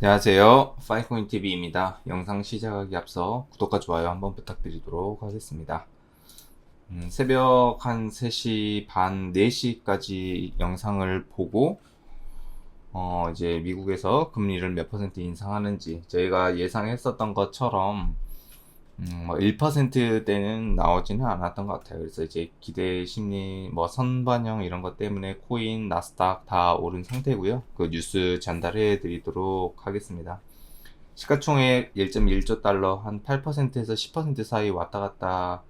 안녕하세요. 파이코인 TV입니다. 영상 시작하기 앞서 구독과 좋아요 한번 부탁드리도록 하겠습니다. 음, 새벽 한 3시 반, 4시까지 영상을 보고 어, 이제 미국에서 금리를 몇 퍼센트 인상하는지 저희가 예상했었던 것처럼 음, 뭐 1%대는 나오지는 않았던 것 같아요. 그래서 이제 기대 심리, 뭐 선반영 이런 것 때문에 코인, 나스닥 다 오른 상태고요. 그 뉴스 전달해 드리도록 하겠습니다. 시가총액 1.1조 달러 한 8%에서 10% 사이 왔다 갔다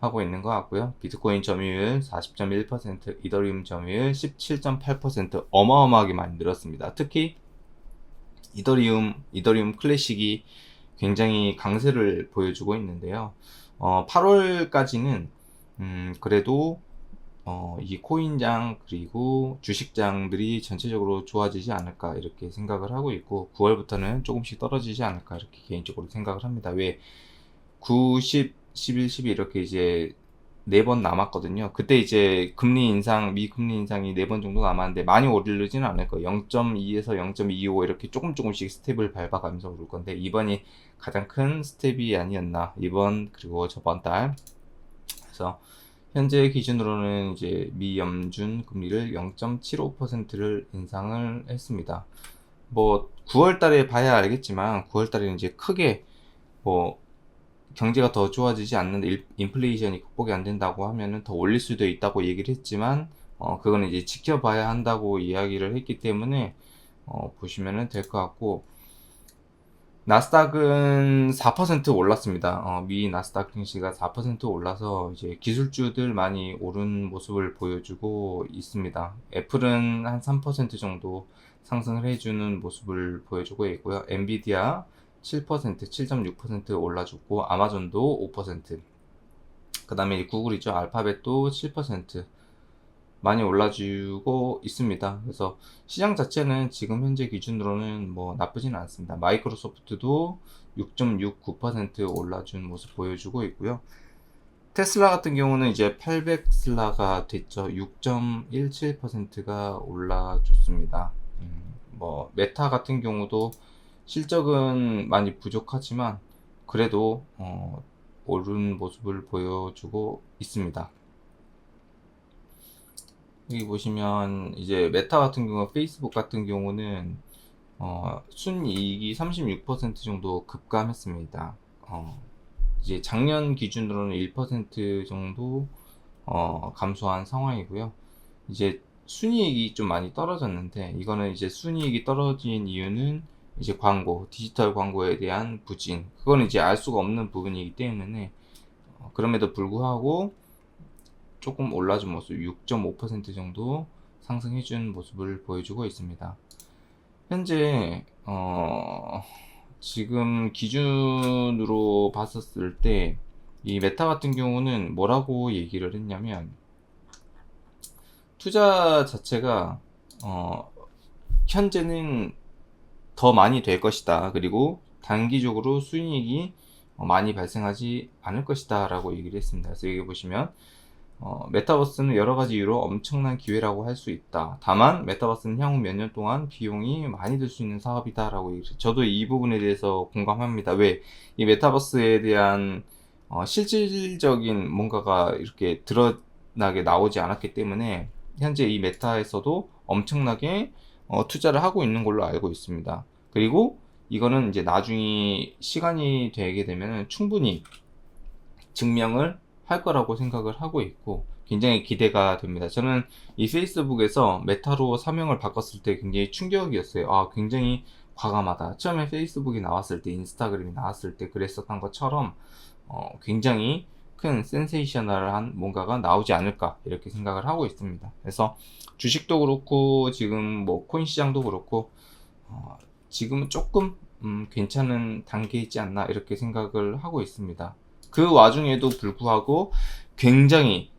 하고 있는 것 같고요. 비트코인 점유율 40.1%, 이더리움 점유율 17.8% 어마어마하게 많이 늘었습니다. 특히 이더리움, 이더리움 클래식이 굉장히 강세를 보여주고 있는데요. 어, 8월까지는 음, 그래도 어, 이 코인장 그리고 주식장들이 전체적으로 좋아지지 않을까 이렇게 생각을 하고 있고 9월부터는 조금씩 떨어지지 않을까 이렇게 개인적으로 생각을 합니다. 왜 9, 10, 11, 12 이렇게 이제 네 번 남았거든요. 그때 이제 금리 인상, 미 금리 인상이 네 번 정도 남았는데 많이 오르지는 않을 거예요. 0.2에서 0.25 이렇게 조금 조금씩 스텝을 밟아가면서 오를 건데 이번이 가장 큰 스텝이 아니었나. 이번 그리고 저번 달. 그래서 현재 기준으로는 이제 미 염준 금리를 0.75%를 인상을 했습니다. 뭐 9월 달에 봐야 알겠지만 9월 달에는 이제 크게 뭐 경제가 더 좋아지지 않는데 인플레이션이 극복이 안 된다고 하면은 더 올릴 수도 있다고 얘기를 했지만 어 그거는 이제 지켜봐야 한다고 이야기를 했기 때문에 어 보시면은 될 것 같고 나스닥은 4% 올랐습니다. 어, 미 나스닥 증시가 4% 올라서 이제 기술주들 많이 오른 모습을 보여주고 있습니다. 애플은 한 3% 정도 상승을 해주는 모습을 보여주고 있고요. 엔비디아 7%, 7.6% 올라줬고 아마존도 5%. 그 다음에 구글이죠. 알파벳도 7% 많이 올라주고 있습니다. 그래서 시장 자체는 지금 현재 기준으로는 뭐 나쁘진 않습니다. 마이크로소프트도 6.69% 올라준 모습 보여주고 있고요. 테슬라 같은 경우는 이제 800슬라가 됐죠. 6.17%가 올라줬습니다. 음, 뭐 메타 같은 경우도 실적은 많이 부족하지만 그래도 어, 오른 모습을 보여주고 있습니다. 여기 보시면 이제 메타 같은 경우, 페이스북 같은 경우는 어, 순이익이 36% 정도 급감했습니다. 어, 이제 작년 기준으로는 1% 정도 어, 감소한 상황이고요. 이제 순이익이 좀 많이 떨어졌는데 이거는 이제 순이익이 떨어진 이유는 이제 광고, 디지털 광고에 대한 부진. 그거는 이제 알 수가 없는 부분이기 때문에 어, 그럼에도 불구하고 조금 올라준 모습, 6.5% 정도 상승해준 모습을 보여주고 있습니다. 현재 어, 지금 기준으로 봤었을 때 이 메타 같은 경우는 뭐라고 얘기를 했냐면 투자 자체가 어, 현재는 더 많이 될 것이다. 그리고 단기적으로 수익이 어, 많이 발생하지 않을 것이다. 라고 얘기를 했습니다. 그래서 여기 보시면 어, 메타버스는 여러 가지 이유로 엄청난 기회라고 할 수 있다. 다만 메타버스는 향후 몇 년 동안 비용이 많이 들 수 있는 사업이다라고 얘기했어요. 저도 이 부분에 대해서 공감합니다. 왜 이 메타버스에 대한 어, 실질적인 뭔가가 이렇게 드러나게 나오지 않았기 때문에 현재 이 메타에서도 엄청나게 어, 투자를 하고 있는 걸로 알고 있습니다. 그리고 이거는 이제 나중에 시간이 되게 되면 충분히 증명을 할 거라고 생각을 하고 있고 굉장히 기대가 됩니다. 저는 이 페이스북에서 메타로 사명을 바꿨을 때 굉장히 충격이었어요. 아, 굉장히 과감하다. 처음에 페이스북이 나왔을 때, 인스타그램이 나왔을 때 그랬었던 것처럼 어, 굉장히 큰 센세이셔널한 뭔가가 나오지 않을까 이렇게 생각을 하고 있습니다. 그래서 주식도 그렇고 지금 뭐 코인 시장도 그렇고 어, 지금은 조금 음, 괜찮은 단계에 있지 않나 이렇게 생각을 하고 있습니다. 그 와중에도 불구하고 굉장히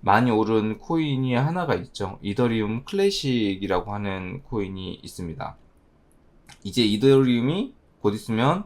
많이 오른 코인이 하나가 있죠. 이더리움 클래식이라고 하는 코인이 있습니다. 이제 이더리움이 곧 있으면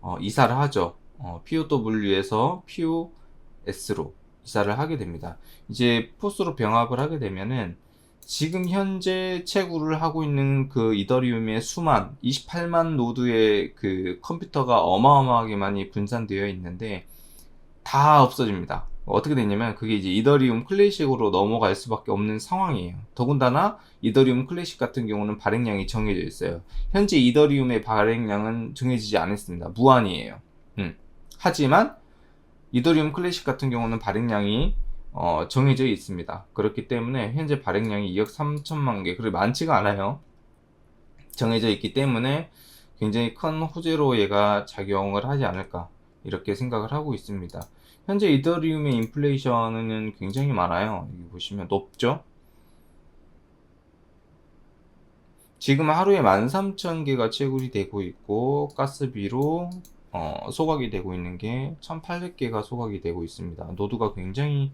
어, 이사를 하죠. 어, POW에서 POS로 이사를 하게 됩니다. 이제 포스로 병합을 하게 되면은 지금 현재 채굴을 하고 있는 그 이더리움의 수만 28만 노드의 그 컴퓨터가 어마어마하게 많이 분산되어 있는데 다 없어집니다. 어떻게 됐냐면 그게 이제 이더리움 클래식으로 넘어갈 수밖에 없는 상황이에요. 더군다나 이더리움 클래식 같은 경우는 발행량이 정해져 있어요. 현재 이더리움의 발행량은 정해지지 않았습니다. 무한이에요. 음. 하지만 이더리움 클래식 같은 경우는 발행량이 어, 정해져 있습니다. 그렇기 때문에 현재 발행량이 2억 3천만 개, 그리고 많지가 않아요. 정해져 있기 때문에 굉장히 큰 호재로 얘가 작용을 하지 않을까 이렇게 생각을 하고 있습니다. 현재 이더리움의 인플레이션은 굉장히 많아요. 여기 보시면 높죠? 지금 하루에 13,000개가 채굴이 되고 있고 가스비로 어, 소각이 되고 있는 게 1,800개가 소각이 되고 있습니다. 노드가 굉장히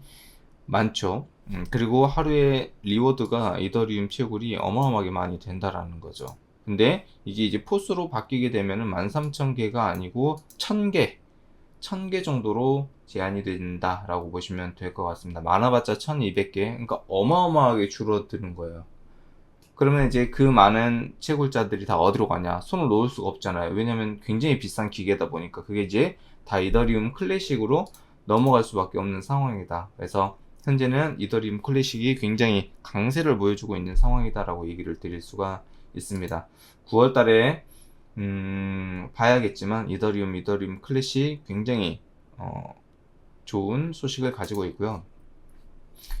많죠. 음, 그리고 하루에 리워드가 이더리움 채굴이 어마어마하게 많이 된다라는 거죠. 근데 이게 이제 포스로 바뀌게 되면은 13,000개가 아니고 1,000개, 1,000개 정도로 제한이 된다라고 보시면 될 것 같습니다. 많아봤자 1,200개. 그러니까 어마어마하게 줄어드는 거예요. 그러면 이제 그 많은 채굴자들이 다 어디로 가냐? 손을 놓을 수가 없잖아요. 왜냐면 굉장히 비싼 기계다 보니까 그게 이제 다 이더리움 클래식으로 넘어갈 수밖에 없는 상황이다. 그래서 현재는 이더리움 클래식이 굉장히 강세를 보여주고 있는 상황이다라고 얘기를 드릴 수가 있습니다. 9월 달에 음, 봐야겠지만 이더리움 이더리움 클래식 굉장히 어, 좋은 소식을 가지고 있고요.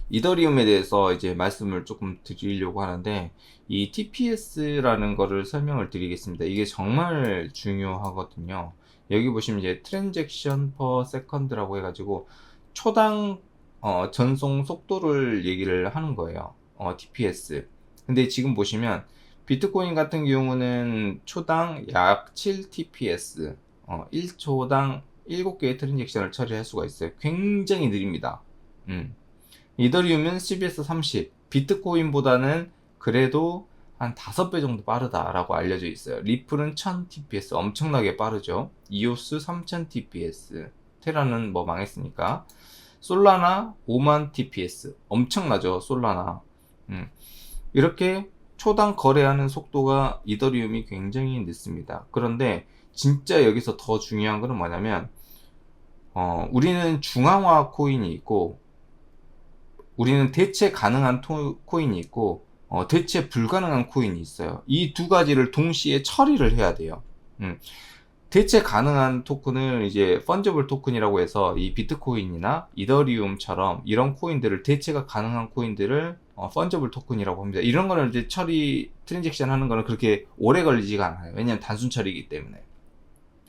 이더리움에 대해서 이제 말씀을 조금 드리려고 하는데 이 TPS라는 거를 설명을 드리겠습니다. 이게 정말 중요하거든요. 여기 보시면 이제 트랜잭션 퍼 세컨드라고 해가지고 초당 어, 전송 속도를 얘기를 하는 거예요. 어, TPS. 근데 지금 보시면 비트코인 같은 경우는 초당 약 7TPS, 어, 1초당 7개의 트랜잭션을 처리할 수가 있어요. 굉장히 느립니다. 음. 이더리움은 10에서 30, 비트코인보다는 그래도 한 5배 정도 빠르다라고 알려져 있어요. 리플은 1000TPS 엄청나게 빠르죠. 이오스 3000TPS. 테라는 뭐 망했으니까. 솔라나 5만 TPS. 엄청나죠, 솔라나. 음. 이렇게 초당 거래하는 속도가 이더리움이 굉장히 늦습니다. 그런데 진짜 여기서 더 중요한 것은 뭐냐면, 어, 우리는 중앙화 코인이 있고, 우리는 대체 가능한 토, 코인이 있고 어, 대체 불가능한 코인이 있어요. 이 두 가지를 동시에 처리를 해야 돼요. 음. 대체 가능한 토큰을 이제 펀저블 토큰이라고 해서 이 비트코인이나 이더리움처럼 이런 코인들을 대체가 가능한 코인들을 어, 펀저블 토큰이라고 합니다. 이런 거는 이제 처리 트랜잭션 하는 거는 그렇게 오래 걸리지가 않아요. 왜냐하면 단순 처리이기 때문에.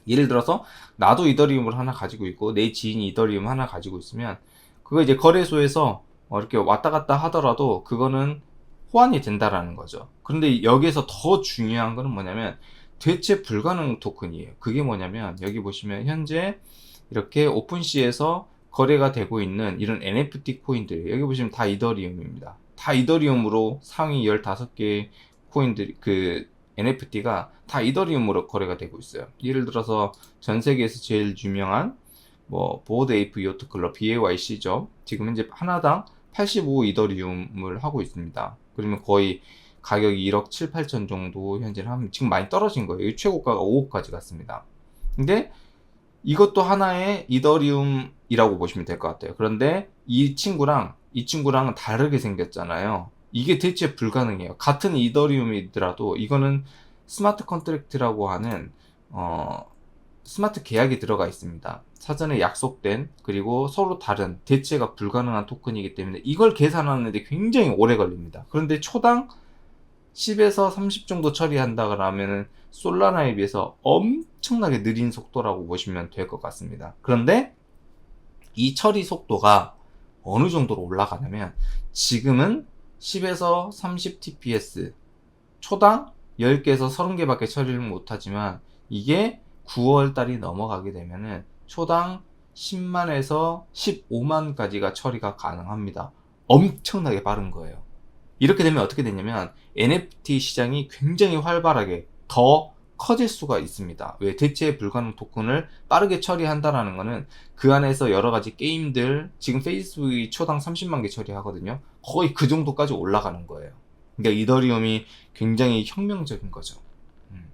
예를 들어서 나도 이더리움을 하나 가지고 있고 내 지인이 이더리움 하나 가지고 있으면 그거 이제 거래소에서 어, 이렇게 왔다 갔다 하더라도 그거는 호환이 된다라는 거죠. 그런데 여기에서 더 중요한 거는 뭐냐면 대체 불가능 토큰이에요. 그게 뭐냐면 여기 보시면 현재 이렇게 오픈시에서 거래가 되고 있는 이런 NFT 코인들 여기 보시면 다 이더리움입니다. 다 이더리움으로 상위 15개 코인들 그 NFT가 다 이더리움으로 거래가 되고 있어요. 예를 들어서 전 세계에서 제일 유명한 뭐 보드 에이프 요트 클럽 BAYC죠. 지금 현재 하나당 85 이더리움을 하고 있습니다. 그러면 거의 가격이 1억 7, 8천 정도 현재는 하면 지금 많이 떨어진 거예요. 최고가가 5억까지 갔습니다. 근데 이것도 하나의 이더리움이라고 보시면 될 것 같아요. 그런데 이 친구랑 이 친구랑은 다르게 생겼잖아요. 이게 대체 불가능해요. 같은 이더리움이더라도 이거는 스마트 컨트랙트라고 하는 어, 스마트 계약이 들어가 있습니다. 사전에 약속된 그리고 서로 다른 대체가 불가능한 토큰이기 때문에 이걸 계산하는데 굉장히 오래 걸립니다. 그런데 초당 10에서 30 정도 처리한다 그러면 솔라나에 비해서 엄청나게 느린 속도라고 보시면 될 것 같습니다. 그런데 이 처리 속도가 어느 정도로 올라가냐면 지금은 10에서 30 TPS 초당 10개에서 30개밖에 처리를 못하지만 이게 9월 달이 넘어가게 되면은 초당 10만에서 15만까지가 처리가 가능합니다. 엄청나게 빠른 거예요. 이렇게 되면 어떻게 되냐면 NFT 시장이 굉장히 활발하게 더 커질 수가 있습니다. 왜 대체 불가능 토큰을 빠르게 처리한다라는 거는 그 안에서 여러 가지 게임들 지금 페이스북이 초당 30만 개 처리하거든요. 거의 그 정도까지 올라가는 거예요. 그러니까 이더리움이 굉장히 혁명적인 거죠. 음.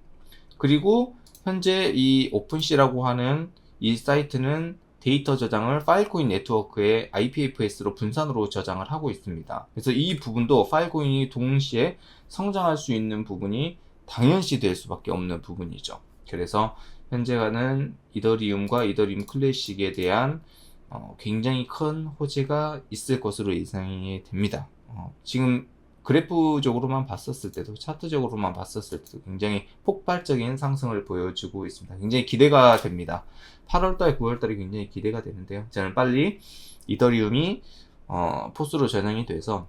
그리고 현재 이 오픈C라고 하는 이 사이트는 데이터 저장을 파일코인 네트워크의 IPFS로 분산으로 저장을 하고 있습니다. 그래서 이 부분도 파일코인이 동시에 성장할 수 있는 부분이 당연시 될 수밖에 없는 부분이죠. 그래서 현재가는 이더리움과 이더리움 클래식에 대한 어, 굉장히 큰 호재가 있을 것으로 예상이 됩니다. 어, 지금 그래프적으로만 봤었을 때도 차트적으로만 봤었을 때도 굉장히 폭발적인 상승을 보여주고 있습니다. 굉장히 기대가 됩니다. 8월달, 9월달이 굉장히 기대가 되는데요. 저는 빨리 이더리움이 어, 포스로 전환이 돼서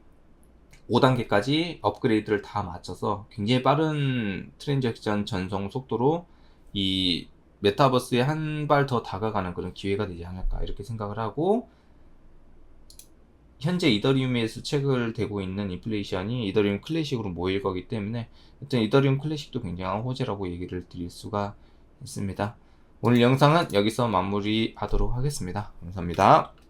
5단계까지 업그레이드를 다 마쳐서 굉장히 빠른 트랜잭션 전송 속도로 이 메타버스에 한 발 더 다가가는 그런 기회가 되지 않을까 이렇게 생각을 하고 현재 이더리움에서 책을 대고 있는 인플레이션이 이더리움 클래식으로 모일 거기 때문에 일단 이더리움 클래식도 굉장한 호재라고 얘기를 드릴 수가 있습니다. 오늘 영상은 여기서 마무리하도록 하겠습니다. 감사합니다.